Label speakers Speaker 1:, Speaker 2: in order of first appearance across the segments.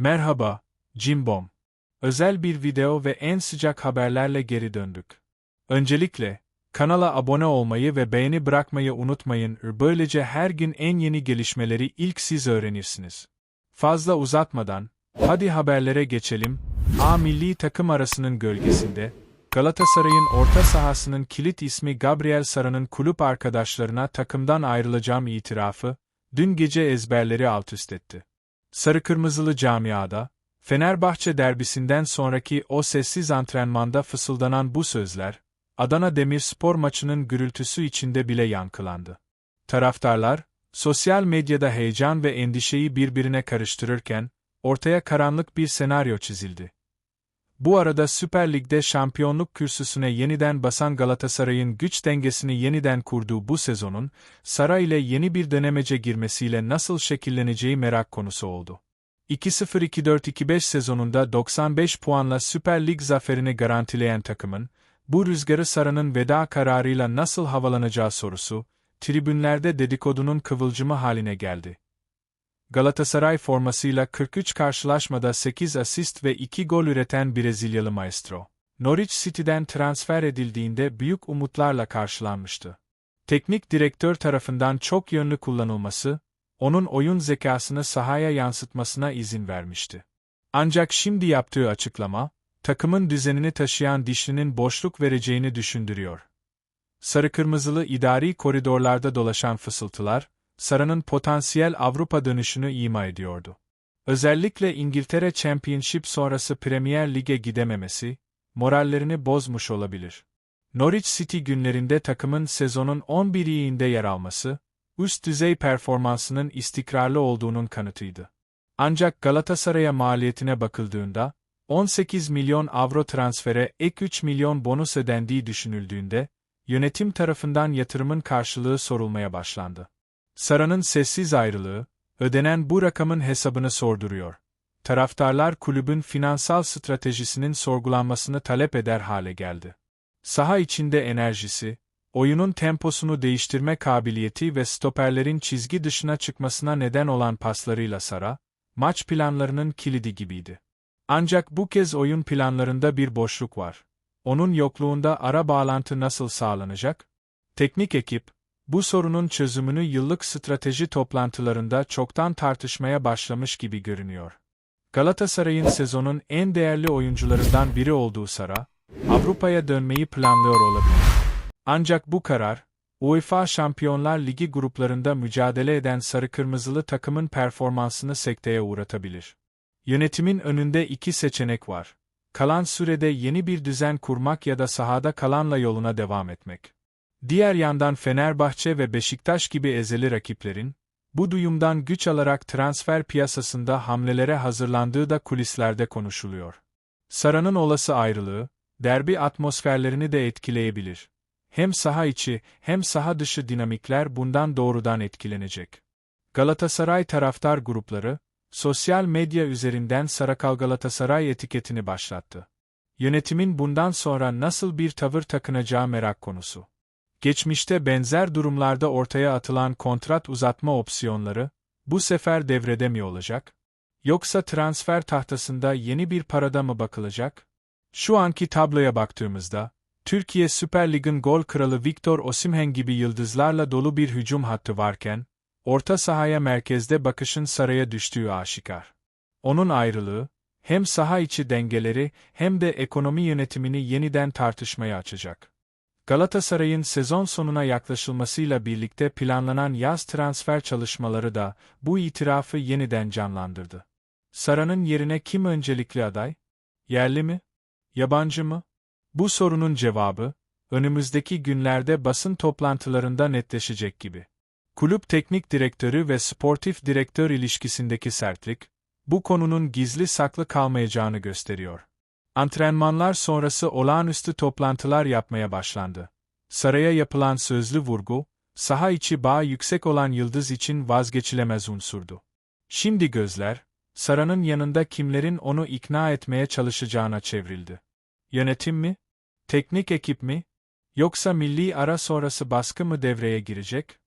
Speaker 1: Merhaba, Cimbom. Özel bir video ve en sıcak haberlerle geri döndük. Öncelikle, kanala abone olmayı ve beğeni bırakmayı unutmayın. Böylece her gün en yeni gelişmeleri ilk siz öğrenirsiniz. Fazla uzatmadan, hadi haberlere geçelim. A milli takım arasının gölgesinde, Galatasaray'ın orta sahasının kilit ismi Gabriel Sara'nın kulüp arkadaşlarına takımdan ayrılacağım itirafı, dün gece ezberleri alt üst etti. Sarı Kırmızılı camiada, Fenerbahçe derbisinden sonraki o sessiz antrenmanda fısıldanan bu sözler, Adana Demirspor maçının gürültüsü içinde bile yankılandı. Taraftarlar, sosyal medyada heyecan ve endişeyi birbirine karıştırırken, ortaya karanlık bir senaryo çizildi. Bu arada Süper Lig'de şampiyonluk kürsüsüne yeniden basan Galatasaray'ın güç dengesini yeniden kurduğu bu sezonun, Saray ile yeni bir dönemece girmesiyle nasıl şekilleneceği merak konusu oldu. 2-0-2-4-2-5 sezonunda 95 puanla Süper Lig zaferini garantileyen takımın, bu rüzgarı saranın veda kararıyla nasıl havalanacağı sorusu, tribünlerde dedikodunun kıvılcımı haline geldi. Galatasaray formasıyla 43 karşılaşmada 8 asist ve 2 gol üreten Brezilyalı maestro. Norwich City'den transfer edildiğinde büyük umutlarla karşılanmıştı. Teknik direktör tarafından çok yönlü kullanılması, onun oyun zekasını sahaya yansıtmasına izin vermişti. Ancak şimdi yaptığı açıklama, takımın düzenini taşıyan dişlinin boşluk vereceğini düşündürüyor. Sarı-kırmızılı idari koridorlarda dolaşan fısıltılar, Sara'nın potansiyel Avrupa dönüşünü ima ediyordu. Özellikle İngiltere Championship sonrası Premier Lig'e gidememesi, morallerini bozmuş olabilir. Norwich City günlerinde takımın sezonun 11 iyinde yer alması, üst düzey performansının istikrarlı olduğunun kanıtıydı. Ancak Galatasaray'a maliyetine bakıldığında, 18 milyon avro transfere ek 3 milyon bonus ödendiği düşünüldüğünde, yönetim tarafından yatırımın karşılığı sorulmaya başlandı. Sara'nın sessiz ayrılığı, ödenen bu rakamın hesabını sorduruyor. Taraftarlar kulübün finansal stratejisinin sorgulanmasını talep eder hale geldi. Saha içinde enerjisi, oyunun temposunu değiştirme kabiliyeti ve stoperlerin çizgi dışına çıkmasına neden olan paslarıyla Sara, maç planlarının kilidi gibiydi. Ancak bu kez oyun planlarında bir boşluk var. Onun yokluğunda ara bağlantı nasıl sağlanacak? Teknik ekip, bu sorunun çözümünü yıllık strateji toplantılarında çoktan tartışmaya başlamış gibi görünüyor. Galatasaray'ın sezonun en değerli oyuncularından biri olduğu Sara, Avrupa'ya dönmeyi planlıyor olabilir. Ancak bu karar, UEFA Şampiyonlar Ligi gruplarında mücadele eden sarı kırmızılı takımın performansını sekteye uğratabilir. Yönetimin önünde iki seçenek var. Kalan sürede yeni bir düzen kurmak ya da sahada kalanla yoluna devam etmek. Diğer yandan Fenerbahçe ve Beşiktaş gibi ezeli rakiplerin, bu duyumdan güç alarak transfer piyasasında hamlelere hazırlandığı da kulislerde konuşuluyor. Sara'nın olası ayrılığı, derbi atmosferlerini de etkileyebilir. Hem saha içi hem saha dışı dinamikler bundan doğrudan etkilenecek. Galatasaray taraftar grupları, sosyal medya üzerinden Sarakal Galatasaray etiketini başlattı. Yönetimin bundan sonra nasıl bir tavır takınacağı merak konusu. Geçmişte benzer durumlarda ortaya atılan kontrat uzatma opsiyonları, bu sefer devrede mi olacak? Yoksa transfer tahtasında yeni bir parada mı bakılacak? Şu anki tabloya baktığımızda, Türkiye Süper Lig'in gol kralı Victor Osimhen gibi yıldızlarla dolu bir hücum hattı varken, orta sahaya merkezde bakışın saraya düştüğü aşikar. Onun ayrılığı, hem saha içi dengeleri hem de ekonomi yönetimini yeniden tartışmaya açacak. Galatasaray'ın sezon sonuna yaklaşılmasıyla birlikte planlanan yaz transfer çalışmaları da bu itirafı yeniden canlandırdı. Sara'nın yerine kim öncelikli aday? Yerli mi? Yabancı mı? Bu sorunun cevabı, önümüzdeki günlerde basın toplantılarında netleşecek gibi. Kulüp teknik direktörü ve sportif direktör ilişkisindeki sertlik, bu konunun gizli saklı kalmayacağını gösteriyor. Antrenmanlar sonrası olağanüstü toplantılar yapmaya başlandı. Saraya yapılan sözlü vurgu, saha içi bağ yüksek olan Yıldız için vazgeçilemez unsurdu. Şimdi gözler, Sara'nın yanında kimlerin onu ikna etmeye çalışacağına çevrildi. Yönetim mi? Teknik ekip mi? Yoksa milli ara sonrası baskı mı devreye girecek?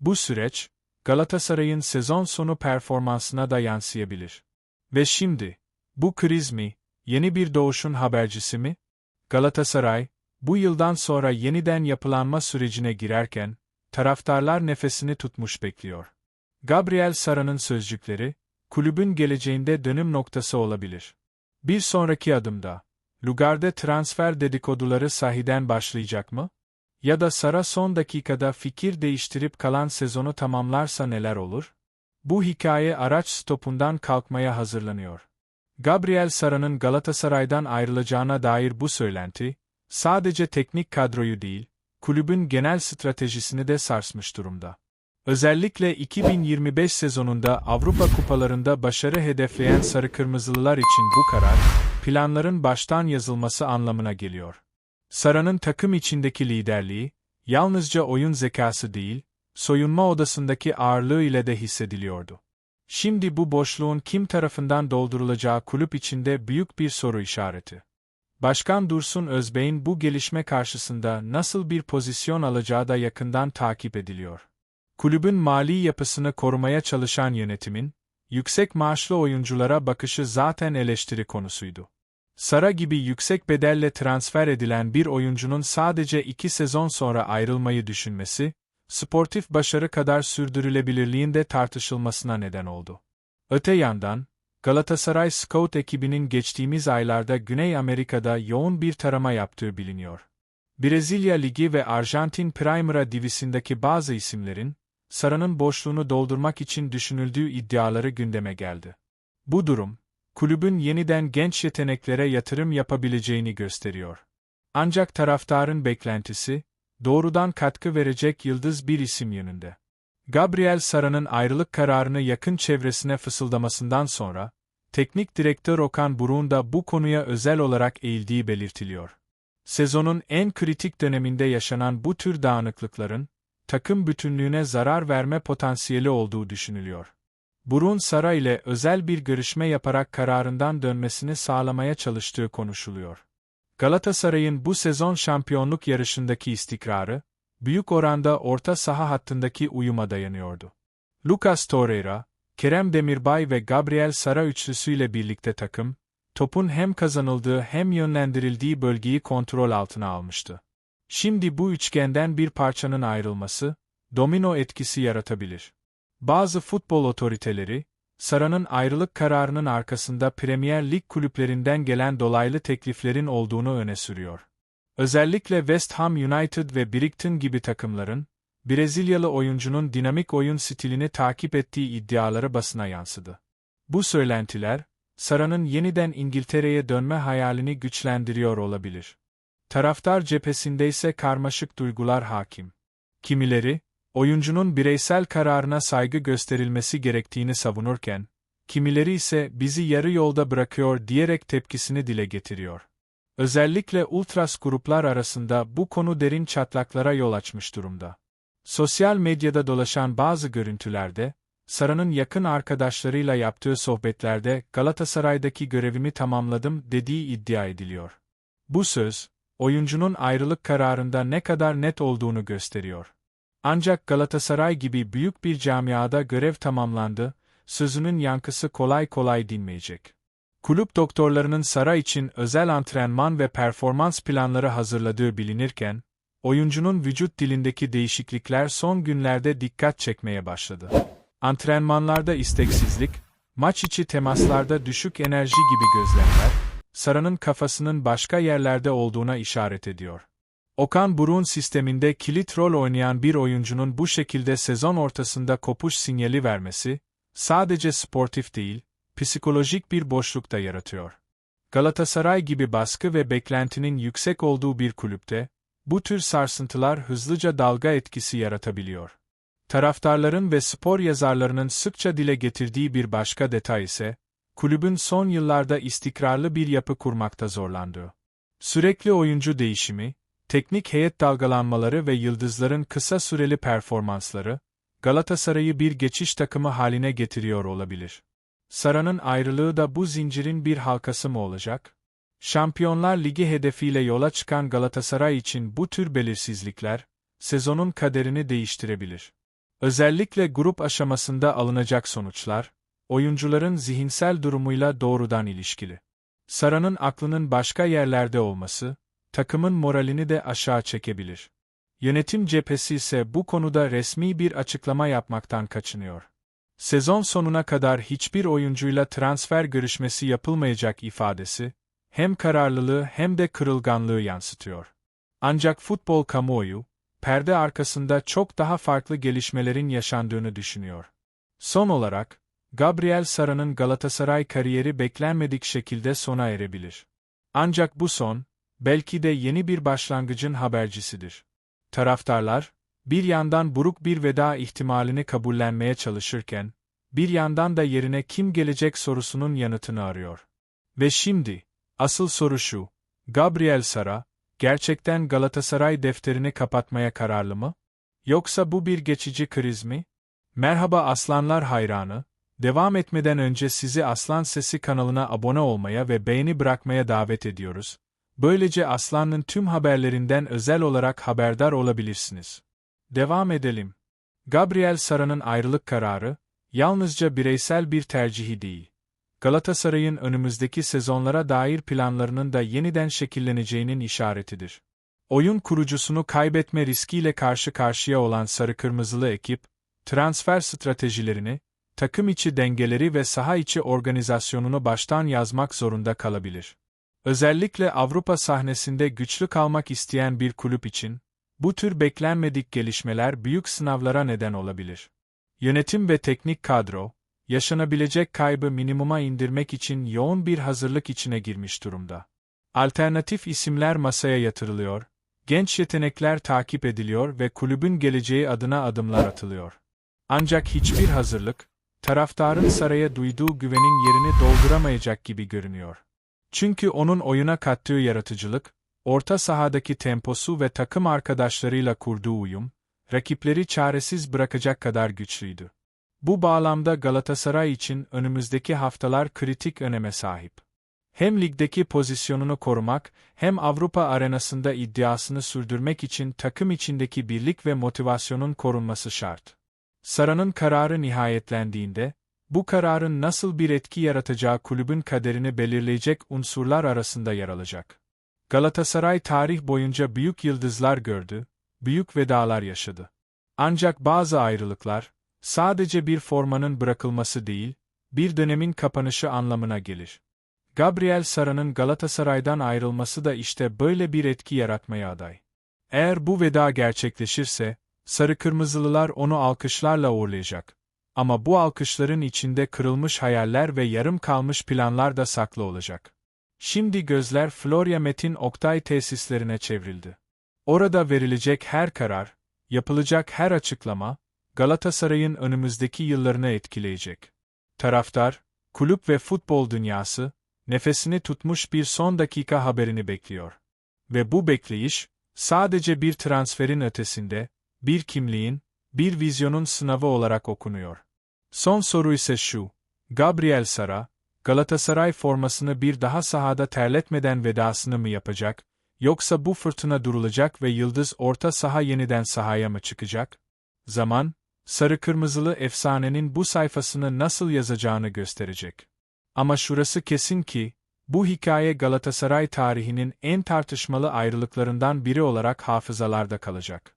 Speaker 1: Bu süreç, Galatasaray'ın sezon sonu performansına da yansıyabilir. Ve şimdi, bu kriz mi, yeni bir doğuşun habercisi mi? Galatasaray, bu yıldan sonra yeniden yapılanma sürecine girerken, taraftarlar nefesini tutmuş bekliyor. Gabriel Sara'nın sözcükleri, kulübün geleceğinde dönüm noktası olabilir. Bir sonraki adımda, Lugar'da transfer dedikoduları sahiden başlayacak mı? Ya da Sara son dakikada fikir değiştirip kalan sezonu tamamlarsa neler olur? Bu hikaye araç stopundan kalkmaya hazırlanıyor. Gabriel Sara'nın Galatasaray'dan ayrılacağına dair bu söylenti, sadece teknik kadroyu değil, kulübün genel stratejisini de sarsmış durumda. Özellikle 2025 sezonunda Avrupa kupalarında başarı hedefleyen Sarı Kırmızılılar için bu karar, planların baştan yazılması anlamına geliyor. Sara'nın takım içindeki liderliği, yalnızca oyun zekası değil, soyunma odasındaki ağırlığı ile de hissediliyordu. Şimdi bu boşluğun kim tarafından doldurulacağı kulüp içinde büyük bir soru işareti. Başkan Dursun Özbey'in bu gelişme karşısında nasıl bir pozisyon alacağı da yakından takip ediliyor. Kulübün mali yapısını korumaya çalışan yönetimin, yüksek maaşlı oyunculara bakışı zaten eleştiri konusuydu. Sara gibi yüksek bedelle transfer edilen bir oyuncunun sadece iki sezon sonra ayrılmayı düşünmesi, sportif başarı kadar sürdürülebilirliğin de tartışılmasına neden oldu. Öte yandan, Galatasaray Scout ekibinin geçtiğimiz aylarda Güney Amerika'da yoğun bir tarama yaptığı biliniyor. Brezilya Ligi ve Arjantin Primera Divisi'ndeki bazı isimlerin, Sara'nın boşluğunu doldurmak için düşünüldüğü iddiaları gündeme geldi. Bu durum, kulübün yeniden genç yeteneklere yatırım yapabileceğini gösteriyor. Ancak taraftarın beklentisi, doğrudan katkı verecek yıldız bir isim yönünde. Gabriel Sara'nın ayrılık kararını yakın çevresine fısıldamasından sonra, teknik direktör Okan Buruk'un da bu konuya özel olarak eğildiği belirtiliyor. Sezonun en kritik döneminde yaşanan bu tür dağınıklıkların, takım bütünlüğüne zarar verme potansiyeli olduğu düşünülüyor. Burun Sara ile özel bir görüşme yaparak kararından dönmesini sağlamaya çalıştığı konuşuluyor. Galatasaray'ın bu sezon şampiyonluk yarışındaki istikrarı, büyük oranda orta saha hattındaki uyuma dayanıyordu. Lucas Torreira, Kerem Demirbay ve Gabriel Sara üçlüsüyle birlikte takım, topun hem kazanıldığı hem yönlendirildiği bölgeyi kontrol altına almıştı. Şimdi bu üçgenden bir parçanın ayrılması, domino etkisi yaratabilir. Bazı futbol otoriteleri, Sara'nın ayrılık kararının arkasında Premier Lig kulüplerinden gelen dolaylı tekliflerin olduğunu öne sürüyor. Özellikle West Ham United ve Brighton gibi takımların, Brezilyalı oyuncunun dinamik oyun stilini takip ettiği iddiaları basına yansıdı. Bu söylentiler, Sara'nın yeniden İngiltere'ye dönme hayalini güçlendiriyor olabilir. Taraftar cephesinde ise karmaşık duygular hakim. Kimileri, oyuncunun bireysel kararına saygı gösterilmesi gerektiğini savunurken, kimileri ise bizi yarı yolda bırakıyor diyerek tepkisini dile getiriyor. Özellikle ultras gruplar arasında bu konu derin çatlaklara yol açmış durumda. Sosyal medyada dolaşan bazı görüntülerde, Sara'nın yakın arkadaşlarıyla yaptığı sohbetlerde Galatasaray'daki görevimi tamamladım dediği iddia ediliyor. Bu söz, oyuncunun ayrılık kararında ne kadar net olduğunu gösteriyor. Ancak Galatasaray gibi büyük bir camiada görev tamamlandı, sözünün yankısı kolay kolay dinmeyecek. Kulüp doktorlarının Sara için özel antrenman ve performans planları hazırladığı bilinirken, oyuncunun vücut dilindeki değişiklikler son günlerde dikkat çekmeye başladı. Antrenmanlarda isteksizlik, maç içi temaslarda düşük enerji gibi gözlemler, Sara'nın kafasının başka yerlerde olduğuna işaret ediyor. Okan Buruk'un sisteminde kilit rol oynayan bir oyuncunun bu şekilde sezon ortasında kopuş sinyali vermesi, sadece sportif değil, psikolojik bir boşluk da yaratıyor. Galatasaray gibi baskı ve beklentinin yüksek olduğu bir kulüpte, bu tür sarsıntılar hızlıca dalga etkisi yaratabiliyor. Taraftarların ve spor yazarlarının sıkça dile getirdiği bir başka detay ise, kulübün son yıllarda istikrarlı bir yapı kurmakta zorlandığı. Sürekli oyuncu değişimi, teknik heyet dalgalanmaları ve yıldızların kısa süreli performansları, Galatasaray'ı bir geçiş takımı haline getiriyor olabilir. Sara'nın ayrılığı da bu zincirin bir halkası mı olacak? Şampiyonlar Ligi hedefiyle yola çıkan Galatasaray için bu tür belirsizlikler, sezonun kaderini değiştirebilir. Özellikle grup aşamasında alınacak sonuçlar, oyuncuların zihinsel durumuyla doğrudan ilişkili. Sara'nın aklının başka yerlerde olması, takımın moralini de aşağı çekebilir. Yönetim cephesi ise bu konuda resmi bir açıklama yapmaktan kaçınıyor. Sezon sonuna kadar hiçbir oyuncuyla transfer görüşmesi yapılmayacak ifadesi, hem kararlılığı hem de kırılganlığı yansıtıyor. Ancak futbol kamuoyu, perde arkasında çok daha farklı gelişmelerin yaşandığını düşünüyor. Son olarak, Gabriel Sara'nın Galatasaray kariyeri beklenmedik şekilde sona erebilir. Ancak bu son, belki de yeni bir başlangıcın habercisidir. Taraftarlar, bir yandan buruk bir veda ihtimalini kabullenmeye çalışırken, bir yandan da yerine kim gelecek sorusunun yanıtını arıyor. Ve şimdi, asıl soru şu, Gabriel Sara, gerçekten Galatasaray defterini kapatmaya kararlı mı? Yoksa bu bir geçici kriz mi? Merhaba Aslanlar hayranı, devam etmeden önce sizi Aslan Sesi kanalına abone olmaya ve beğeni bırakmaya davet ediyoruz. Böylece Aslan'ın tüm haberlerinden özel olarak haberdar olabilirsiniz. Devam edelim. Gabriel Sara'nın ayrılık kararı, yalnızca bireysel bir tercihi değil. Galatasaray'ın önümüzdeki sezonlara dair planlarının da yeniden şekilleneceğinin işaretidir. Oyun kurucusunu kaybetme riskiyle karşı karşıya olan sarı kırmızılı ekip, transfer stratejilerini, takım içi dengeleri ve saha içi organizasyonunu baştan yazmak zorunda kalabilir. Özellikle Avrupa sahnesinde güçlü kalmak isteyen bir kulüp için, bu tür beklenmedik gelişmeler büyük sınavlara neden olabilir. Yönetim ve teknik kadro, yaşanabilecek kaybı minimuma indirmek için yoğun bir hazırlık içine girmiş durumda. Alternatif isimler masaya yatırılıyor, genç yetenekler takip ediliyor ve kulübün geleceği adına adımlar atılıyor. Ancak hiçbir hazırlık, taraftarın saraya duyduğu güvenin yerini dolduramayacak gibi görünüyor. Çünkü onun oyuna kattığı yaratıcılık, orta sahadaki temposu ve takım arkadaşlarıyla kurduğu uyum, rakipleri çaresiz bırakacak kadar güçlüydü. Bu bağlamda Galatasaray için önümüzdeki haftalar kritik öneme sahip. Hem ligdeki pozisyonunu korumak, hem Avrupa arenasında iddiasını sürdürmek için takım içindeki birlik ve motivasyonun korunması şart. Sara'nın kararı nihayetlendiğinde, bu kararın nasıl bir etki yaratacağı kulübün kaderini belirleyecek unsurlar arasında yer alacak. Galatasaray tarih boyunca büyük yıldızlar gördü, büyük vedalar yaşadı. Ancak bazı ayrılıklar, sadece bir formanın bırakılması değil, bir dönemin kapanışı anlamına gelir. Gabriel Sara'nın Galatasaray'dan ayrılması da işte böyle bir etki yaratmaya aday. Eğer bu veda gerçekleşirse, Sarı Kırmızılılar onu alkışlarla uğurlayacak. Ama bu alkışların içinde kırılmış hayaller ve yarım kalmış planlar da saklı olacak. Şimdi gözler Florya Metin Oktay tesislerine çevrildi. Orada verilecek her karar, yapılacak her açıklama, Galatasaray'ın önümüzdeki yıllarını etkileyecek. Taraftar, kulüp ve futbol dünyası, nefesini tutmuş bir son dakika haberini bekliyor. Ve bu bekleyiş, sadece bir transferin ötesinde, bir kimliğin, bir vizyonun sınavı olarak okunuyor. Son soru ise şu, Gabriel Sara, Galatasaray formasını bir daha sahada terletmeden vedasını mı yapacak, yoksa bu fırtına durulacak ve Yıldız orta saha yeniden sahaya mı çıkacak? Zaman, sarı kırmızılı efsanenin bu sayfasını nasıl yazacağını gösterecek. Ama şurası kesin ki, bu hikaye Galatasaray tarihinin en tartışmalı ayrılıklarından biri olarak hafızalarda kalacak.